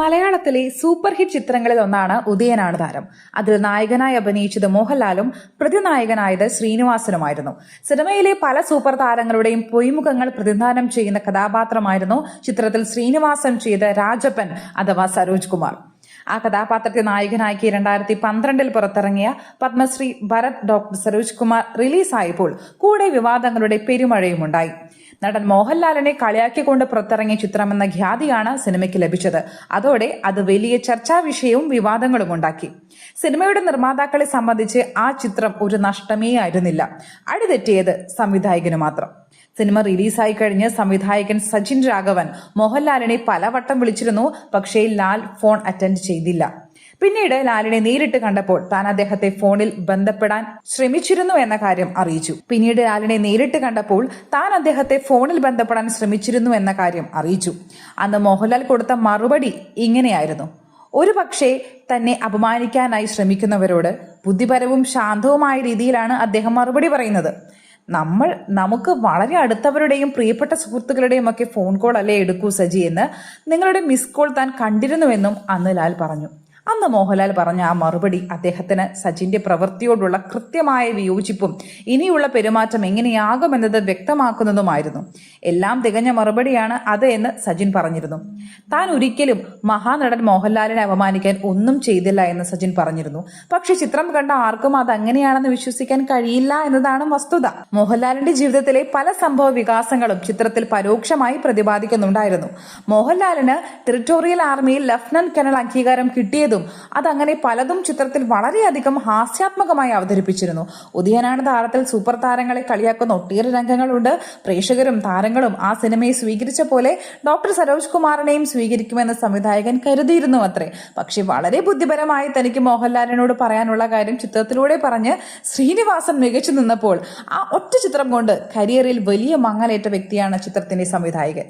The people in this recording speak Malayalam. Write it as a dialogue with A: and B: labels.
A: മലയാളത്തിലെ സൂപ്പർ ഹിറ്റ് ചിത്രങ്ങളിൽ ഒന്നാണ് ഉദയനാണ് താരം. അതിൽ നായകനായി അഭിനയിച്ചത് മോഹൻലാലും പ്രതിനായകനായത് ശ്രീനിവാസനുമായിരുന്നു. സിനിമയിലെ പല സൂപ്പർ താരങ്ങളുടെയും പൊയ്മുഖങ്ങൾ പ്രതിനിധാനം ചെയ്യുന്ന കഥാപാത്രമായിരുന്നു ചിത്രത്തിൽ ശ്രീനിവാസൻ ചെയ്ത രാജപ്പൻ അഥവാ സരോജ് കുമാർ. ആ കഥാപാത്രത്തെ നായകനാക്കി രണ്ടായിരത്തി പന്ത്രണ്ടിൽ പുറത്തിറങ്ങിയ പത്മശ്രീ ഭരത് ഡോക്ടർ സരോജ് കുമാർ റിലീസായപ്പോൾ കൂടെ വിവാദങ്ങളുടെ പെരുമഴയുമുണ്ടായി. നടൻ മോഹൻലാലിനെ കളിയാക്കിക്കൊണ്ട് പുറത്തിറങ്ങിയ ചിത്രമെന്ന ഖ്യാതിയാണ് സിനിമയ്ക്ക് ലഭിച്ചത്. അതോടെ അത് വലിയ ചർച്ചാ വിഷയവും വിവാദങ്ങളും ഉണ്ടാക്കി. സിനിമയുടെ നിർമ്മാതാക്കളെ സംബന്ധിച്ച് ആ ചിത്രം ഒരു നഷ്ടമേ ആയിരുന്നില്ല. അടിതെറ്റിയത് സംവിധായകന് മാത്രം. സിനിമ റിലീസായി കഴിഞ്ഞ് സംവിധായകൻ സച്ചിൻ രാഘവൻ മോഹൻലാലിനെ പലവട്ടം വിളിച്ചിരുന്നു പക്ഷേ ലാൽ ഫോൺ അറ്റൻഡ് ചെയ്തില്ല. പിന്നീട് ലാലിനെ നേരിട്ട് കണ്ടപ്പോൾ താൻ അദ്ദേഹത്തെ ഫോണിൽ ബന്ധപ്പെടാൻ ശ്രമിച്ചിരുന്നു എന്ന കാര്യം അറിയിച്ചു. പിന്നീട് ലാലിനെ നേരിട്ട് കണ്ടപ്പോൾ താൻ അദ്ദേഹത്തെ ഫോണിൽ ബന്ധപ്പെടാൻ ശ്രമിച്ചിരുന്നു എന്ന കാര്യം അറിയിച്ചു. അന്ന് മോഹൻലാൽ കൊടുത്ത മറുപടി ഇങ്ങനെയായിരുന്നു. ഒരു പക്ഷേ തന്നെ അപമാനിക്കാനായി ശ്രമിക്കുന്നവരോട് ബുദ്ധിപരവും ശാന്തവുമായ രീതിയിലാണ് അദ്ദേഹം മറുപടി പറയുന്നത്. നമ്മൾ നമുക്ക് വളരെ അടുത്തവരുടെയും പ്രിയപ്പെട്ട സുഹൃത്തുക്കളുടെയും ഒക്കെ ഫോൺ കോൾ അല്ലേ എടുക്കൂ സജി എന്ന് നിങ്ങളുടെ മിസ് കോൾ താൻ കണ്ടിരുന്നുവെന്നും അന്ന് ലാൽ പറഞ്ഞു. അന്ന് മോഹൻലാൽ പറഞ്ഞ ആ മറുപടി അദ്ദേഹത്തിന് സച്ചിന്റെ പ്രവൃത്തിയോടുള്ള കൃത്യമായ വിയോജിപ്പും ഇനിയുള്ള പെരുമാറ്റം എങ്ങനെയാകുമെന്നത് വ്യക്തമാക്കുന്നതുമായിരുന്നു. എല്ലാം തികഞ്ഞ മറുപടിയാണ് അത് എന്ന് സജിൻ പറഞ്ഞിരുന്നു. താൻ ഒരിക്കലും മഹാനടൻ മോഹൻലാലിനെ അപമാനിക്കാൻ ഒന്നും ചെയ്തില്ല എന്ന് സജിൻ പറഞ്ഞിരുന്നു. പക്ഷെ ചിത്രം കണ്ട ആർക്കും അത് അങ്ങനെയാണെന്ന് വിശ്വസിക്കാൻ കഴിയില്ല എന്നതാണ് വസ്തുത. മോഹൻലാലിന്റെ ജീവിതത്തിലെ പല സംഭവ വികാസങ്ങളും ചിത്രത്തിൽ പരോക്ഷമായി പ്രതിപാദിക്കുന്നുണ്ടായിരുന്നു. മോഹൻലാലിന് ടെറിട്ടോറിയൽ ആർമിയിൽ ലഫ്റ്റനന്റ് കേണൽ അംഗീകാരം കിട്ടിയതും അതങ്ങനെ പലതും ചിത്രത്തിൽ വളരെയധികം ഹാസ്യാത്മകമായി അവതരിപ്പിച്ചിരുന്നു. ഉദയനാണ് താരത്തിൽ സൂപ്പർ താരങ്ങളെ കളിയാക്കുന്ന ഒട്ടേറെ രംഗങ്ങളുണ്ട്. പ്രേക്ഷകരും താരങ്ങളും ആ സിനിമയെ സ്വീകരിച്ച പോലെ ഡോക്ടർ സരോജ് കുമാറിനെയും സ്വീകരിക്കുമെന്ന് സംവിധായകൻ കരുതിയിരുന്നു അത്രേ. പക്ഷെ വളരെ ബുദ്ധിപരമായി തനിക്ക് മോഹൻലാലിനോട് പറയാനുള്ള കാര്യം ചിത്രത്തിലൂടെ പറഞ്ഞ് ശ്രീനിവാസൻ മികച്ചു നിന്നപ്പോൾ ആ ഒറ്റ ചിത്രം കൊണ്ട് കരിയറിൽ വലിയ മങ്ങലേറ്റ വ്യക്തിയാണ് ചിത്രത്തിന്റെ സംവിധായകൻ.